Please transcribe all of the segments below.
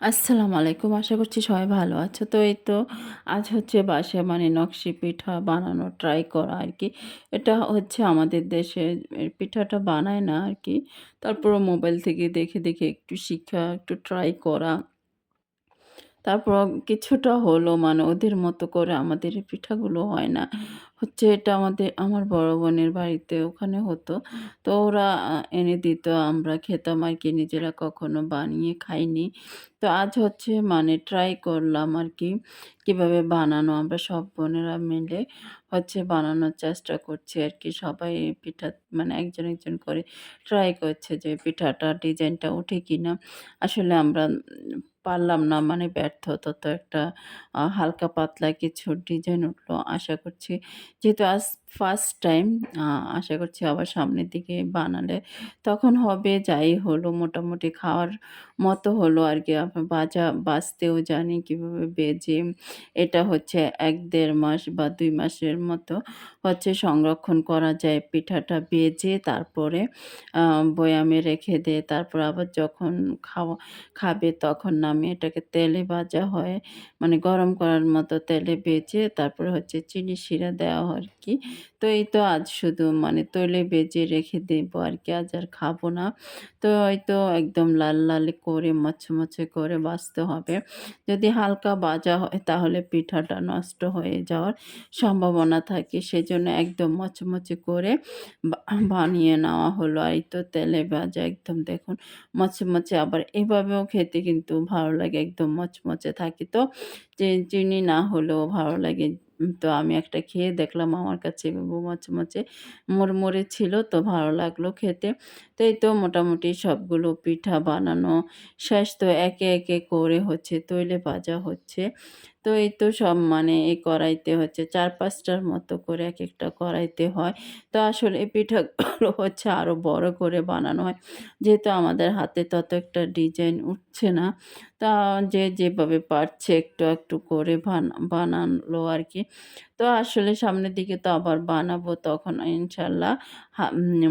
আসসালামু আলাইকুম, আশা করছি সবাই ভালো আছো। তো এই তো আজ হচ্ছে বাসায় মানে নকশি পিঠা বানানো ট্রাই করা আর কি এটা হচ্ছে আমাদের দেশে পিঠাটা বানায় না আর কি তারপর মোবাইল থেকে দেখে দেখে একটু শিক্ষা একটু ট্রাই করা। তারপর কিছুটা হলো মানে ওদের মতো করে আমাদের পিঠাগুলো হয় না। হচ্ছে এটা আমাদের আমার বড় বোনের বাড়িতে ওখানে হতো। তো ওরা এনে দিত আমরা খেতাম আর কি নিজেরা কখনো বানিয়ে খাইনি। তো আজ হচ্ছে মানে ট্রাই করলাম আর কি কীভাবে বানানো আমরা সব বোনেরা মিলে হচ্ছে বানানোর চেষ্টা করছি আর কি সবাই পিঠা মানে একজন, একজন করে ট্রাই করছে যে পিঠাটা ডিজাইনটা ওঠে কিনা। আসলে আমরা পারলাম না মানে ব্যর্থতা তো একটা হালকা পাতলা কিছু ডিজাইন উঠল। আশা করছি যেহেতু আজ ফার্স্ট টাইম আশা করছি আবার সামনের দিকে বানালে তখন হবে, যাই হলো, মোটামুটি খাওয়ার মতো হলো আরকি। আবার বাজা, বাজতেও জানি কীভাবে বেজে, এটা হচ্ছে এক দেড় মাস বা দুই মাসের মতো হচ্ছে সংরক্ষণ করা যায় পিঠাটা বেজে, তারপরে বয়ামে রেখে দিয়ে তারপর আবার যখন খাওয়া, খাবে তখন নামিয়ে এটাকে তেলে ভাজা হয়। মানে গরম করার মতো তেলে বেজে, তারপরে হচ্ছে চিনি শিরা দেওয়া হয় আরকি। তো এই তো আজ শুধু মানে তৈলে বেজে রেখে দেবো আরকি আজ আর খাব না। তো এই তো একদম লাল, লাল করে মচমচে করে ভাজতে হবে। যদি হালকা বাজা হয় তাহলে পিঠাটা নষ্ট হয়ে যাওয়ার সম্ভাবনা থাকে। সেজন্য একদম মচমচে করে বানিয়ে নেওয়া হলো। এই তো তেলে ভাজা একদম দেখুন মচমচে আবার এভাবেও খেতে কিন্তু ভালো লাগে একদম মচমচে থাকে। তো চিনি না হলেও ভালো লাগে। তো আমি একটা খেয়ে দেখলাম আমার কাছে মচে মচমচে মুড়মুড়ে ছিল তো ভালো লাগল খেতে। তো এই তো মোটামুটি সবগুলো পিঠা বানানো শেষ তো একে, একে করে হচ্ছে তৈলে ভাজা হচ্ছে। তো এই তো সব মানে এই করাইতে হচ্ছে চার পাঁচটার মতো করে এক একটা করাইতে হয়। তো আসলে এই পিঠাগুলো হচ্ছে আরও বড় করে বানানো হয়। যেহেতু আমাদের হাতে তত একটা ডিজাইন উঠছে না। তা যে যেভাবে পারছে একটু, একটু করে বানালো আর আরকি। তো আসলে সামনের দিকে তো আবার বানাবো তখন ইনশাল্লাহ হা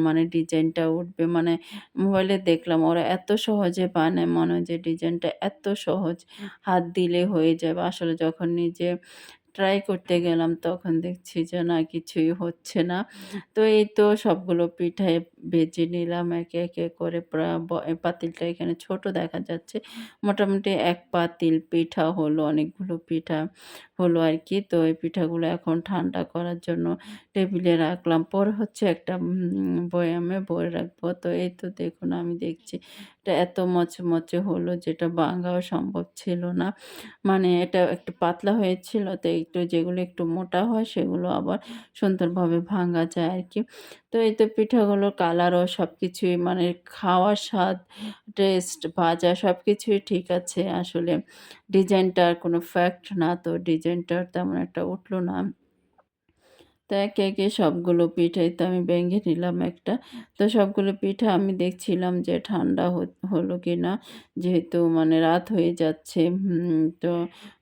মানে ডিজাইনটা উঠবে। মানে মোবাইলে দেখলাম ওরা এত সহজে বানায় মনে হয় যে ডিজাইনটা এত সহজ হাত দিলে হয়ে যাবে। আসলে যখন নিজে ট্রাই করতে গেলাম তখন দেখছি যে না কিছুই হচ্ছে না। তো এই তো সবগুলো পিঠাই ভেজে নিলাম একে, একে করে পাতিলটা এখানে ছোট দেখা যাচ্ছে। মোটামুটি এক পাতিল পিঠা হলো, অনেকগুলো পিঠা হলো আর কি তো এই পিঠাগুলো এখন ঠান্ডা করার জন্য টেবিলে রাখলাম। পর হচ্ছে একটা বয়ামে ভরে রাখব। তো এই তো দেখুন আমি দেখছি এটা এত মচমচে হলো যেটা ভাঙাও সম্ভব ছিল না। মানে এটা একটু পাতলা হয়েছিল তো একটু যেগুলো একটু মোটা হয় সেগুলো আবার সুন্দরভাবে ভাঙা যায় আর কি তো এই তো পিঠাগুলোর কালারও সব কিছুই মানে খাওয়ার স্বাদ, টেস্ট, ভাজা সব কিছুই ঠিক আছে। আসলে ডিজাইনটার কোনো ফ্যাক্ট না তো ডিজাইনটার তেমন একটা উঠল না। তো একে, একে সবগুলো পিঠাই তো আমি ভেঙে নিলাম একটা। তো সবগুলো পিঠা আমি দেখছিলাম যে ঠান্ডা হলো কিনা। যেহেতু মানে রাত হয়ে যাচ্ছে তো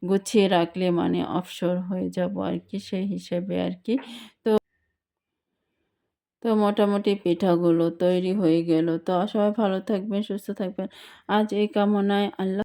গুছিয়ে রাখলে মানে অফসর হয়ে যাব আর কি সেই হিসেবে আর কি তো তো মোটামুটি পিঠাগুলো তৈরি হয়ে গেল। তো সবাই ভালো থাকবেন, সুস্থ থাকবেন। আজ এই কামনায় আল্লাহ